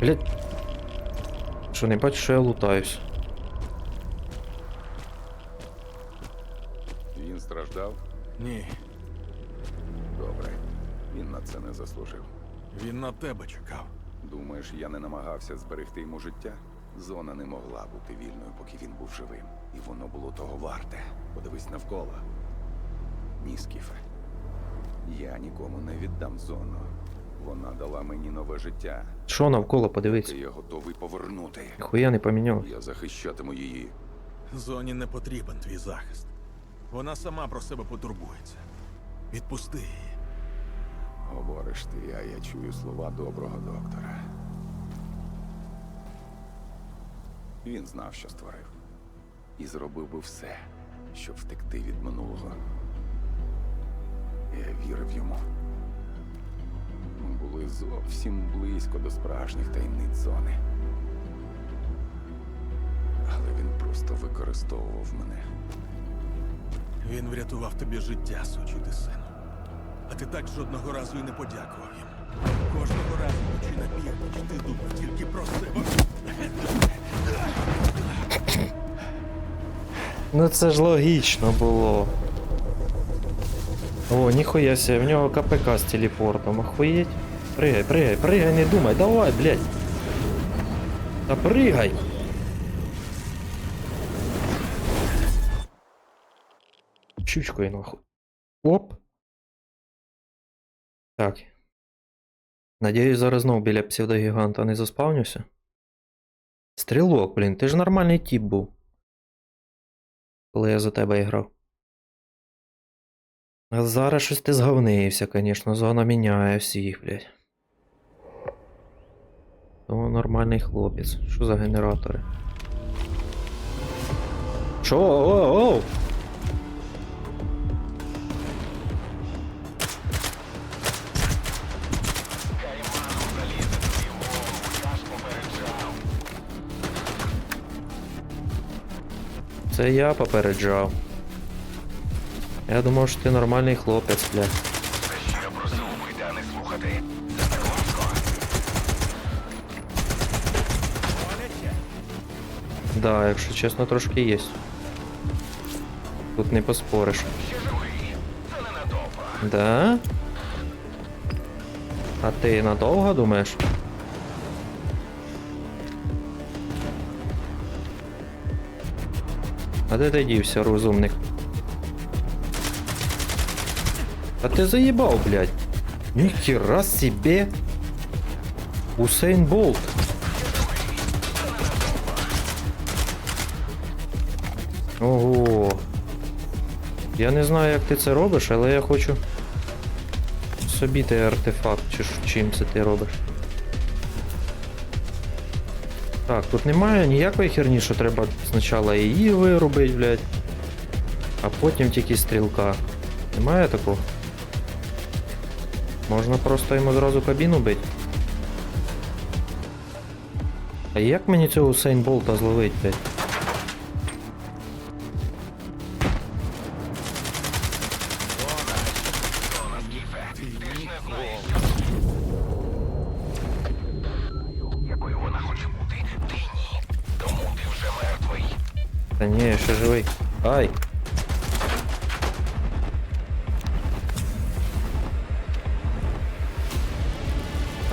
Блять. Що, не бачиш, що я лутаюсь? Він страждав? Ні, Добре. Він на це не заслужив. він на тебе чекав. Думаєш, я не намагався зберегти йому життя? Зона не могла бути вільною, поки він був живим. І воно було того варте. Подивись навколо. Ні, Скіфе. Я нікому не віддам зону. Вона дала мені нове життя. Що навколо, подивись. Я готовий повернути. Хуя не поміняв. Я захищатиму її. Зоні не потрібен твій захист. Вона сама про себе потурбується. Відпусти її. Говориш ти, а я чую слова доброго доктора. Він знав, що створив. І зробив би все, щоб втекти від минулого. Я вірив йому. Були зовсім близько до справжніх таємниць зони. Але він просто використовував мене. Він врятував тобі життя, сучий ти сину. А ти так жодного разу і не подякував йому. Кожного разу, чи на північ, ти думав тільки про себе. Ну це ж логічно було. О, ніхуя себе, в нього КПК з телепортом, охуєть. Пригай, пригай, пригай, не думай, давай, блядь. Та пригай. Щучкою нахуй. Оп. Так. Надіюсь, зараз знов біля псевдогіганта не заспавнюся. Стрілок, блін, ти ж нормальний тип був. Коли я за тебе грав. А зараз щось ти зговнився, звісно, зона міняє всіх, блядь. То нормальний хлопець. Що за генератори? Що? О, о! Це я попереджав. Я думав, що ти нормальний хлопець, блядь. Да, якщо чесно, трошки є. Тут не поспориш. Да? А ти надовго думаєш? А де ти дівся, розумник? А ти заїбав, блядь. Ніхіра себе. Усейн Болт. Я не знаю, як ти це робиш, але я хочу собі той артефакт, чи чим це ти робиш. Так, тут немає ніякої херні, що треба спочатку її виробити, блядь. А потім тільки стрілка. Немає такого? Можна просто йому зразу кабіну бити. А як мені цього Сейнболта зловить, блядь?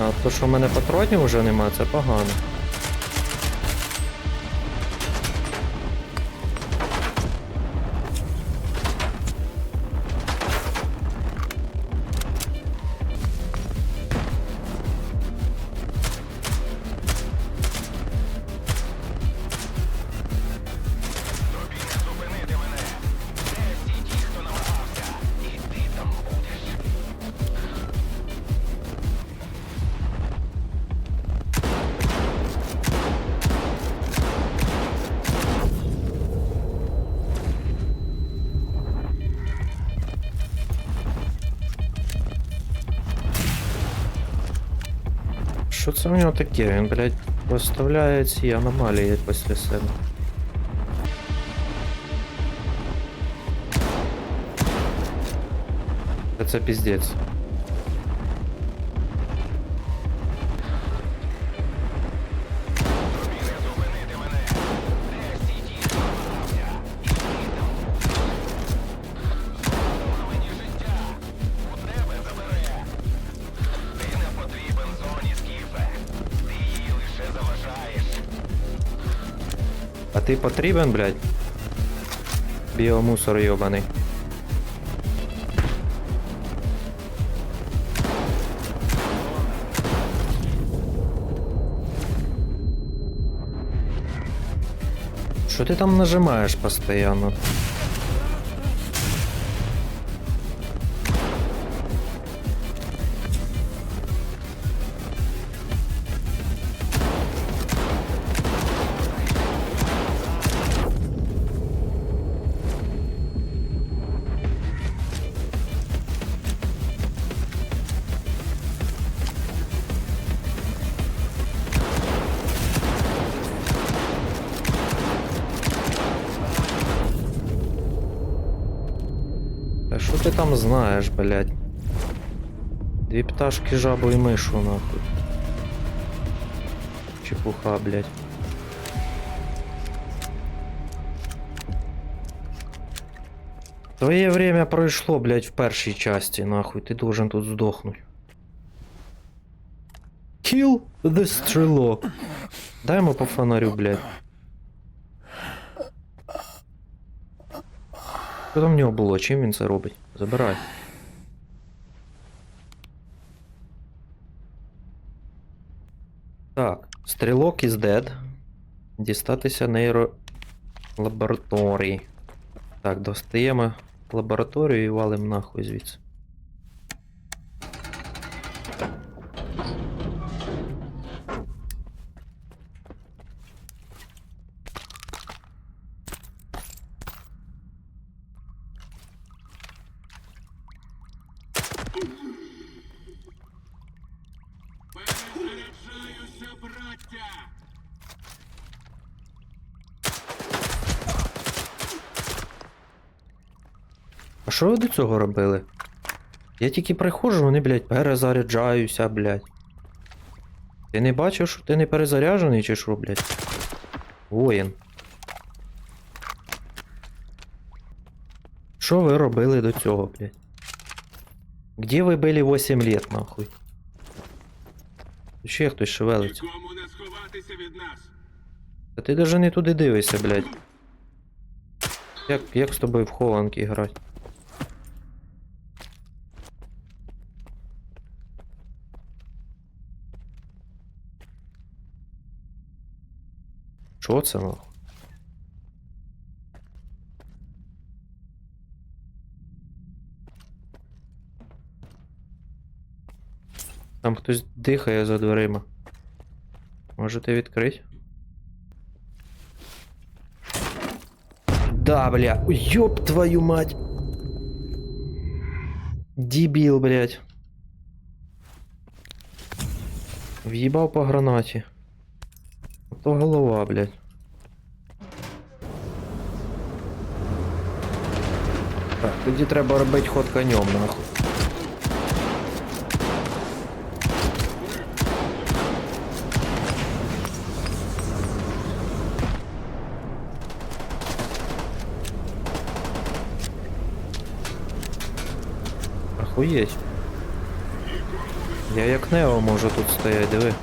А то, що в мене патронів вже немає, це погано. Що це в нього таке? Він, блядь, поставляє ці аномалії після себе. Та Це піздець. ти потрібен, блядь? Біомусор йобаний. Що ти там нажимаєш постійно? там знаєш, блядь? Дві пташки, жабу і мишу, нахуй. Чепуха, блядь. Твоє время пройшло, блядь, в першій часті, нахуй. Ти должен тут здохнуть. Kill the стрілок. Дай йому по фонарю, блядь. Що там в нього було? Чим він це робить? Забирай. Так, стрілок із дед. Дістатися нейролабораторії. Так, достаємо лабораторію і валим нахуй звідси. А що ви до цього робили? Я тільки приходжу, вони, блядь, перезаряджаюся, блядь. Ти не бачив, що ти не перезаряджений чи що, блядь? Воїн. Що ви робили до цього, блядь? Где ви були 8 лет, нахуй? Ще хтось шевелиться. Нікому не сховатися від нас. Та ти даже не туди дивишся, блядь. Як, як з тобою в хованки грати? Що це нахуй? Там хтось дихає за дверима. Можете відкрити? Да, бля. Ёб твою мать. Дебил, блядь. В'їбав по гранаті. То голова, блядь. Так, тоді треба робити ход конем, нахуй. Охуєть. Я як Нео можу тут стояти, диви.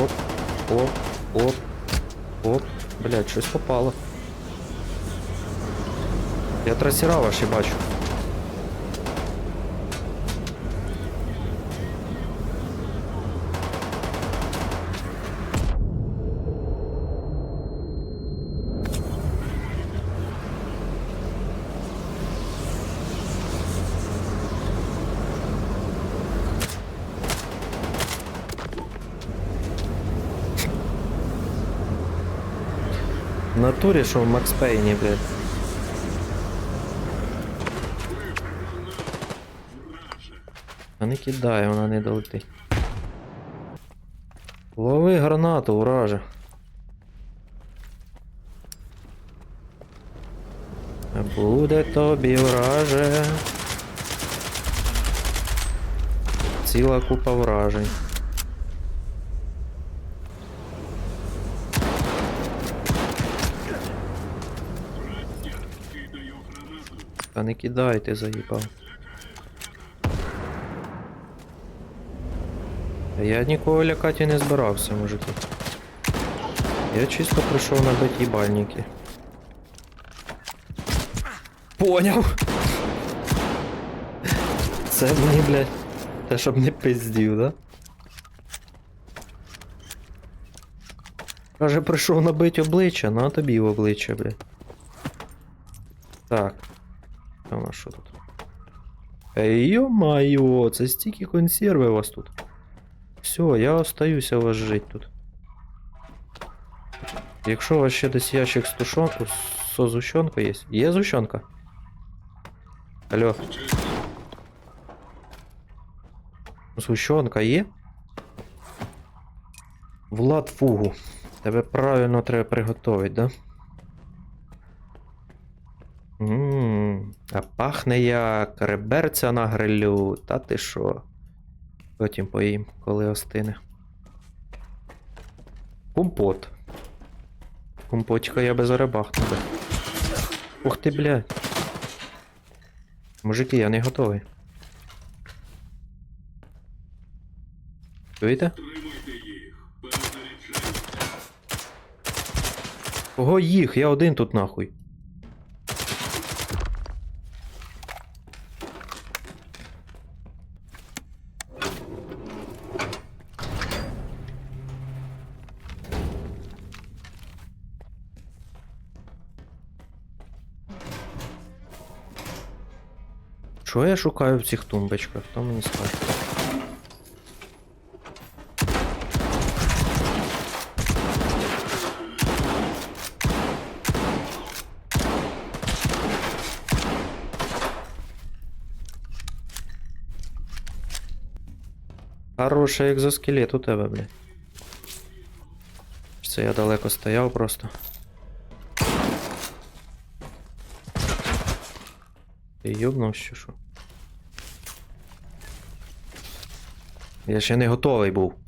Оп, оп, оп, оп. Блядь, щось попало. Я трасера ваші бачу. В натурі, що в Макс Пейні, блядь. А не кидай, вона не долетить. Лови гранату, ураже. Буде тобі враже. Ціла купа вражень. Не кидай, ти заїбав. Я нікого лякати не збирався, мужики. Я чисто прийшов набити їбальники. Поняв. Це мені, блядь, те, щоб не пиздів, да? Каже, прийшов набити обличчя, на тобі в обличчя, блядь. Так. Та у нас що тут? Йо-майо, це стільки консерви у вас тут. Все, я остаюся у вас жити тут. Якщо у вас ще десь ящик з тушонкою, со зущенкою є. Є зущенка? Алло. Зущенка є? Влад фугу. Тебе правильно треба приготувати, да? Ммм, а пахне як реберця на грилю, та ти що? Потім поїм, коли остине. Компот. Компотика я без оребахну би. Ух ти, блядь. Мужики, я не готовий. Чуєте? Кого їх? Я один тут нахуй. Що я шукаю в цих тумбочках? Хто мені скаже? Хороший екзоскелет у тебе, блядь. Це я далеко стояв просто. Ти йобнув що що? Я ще не готовий був.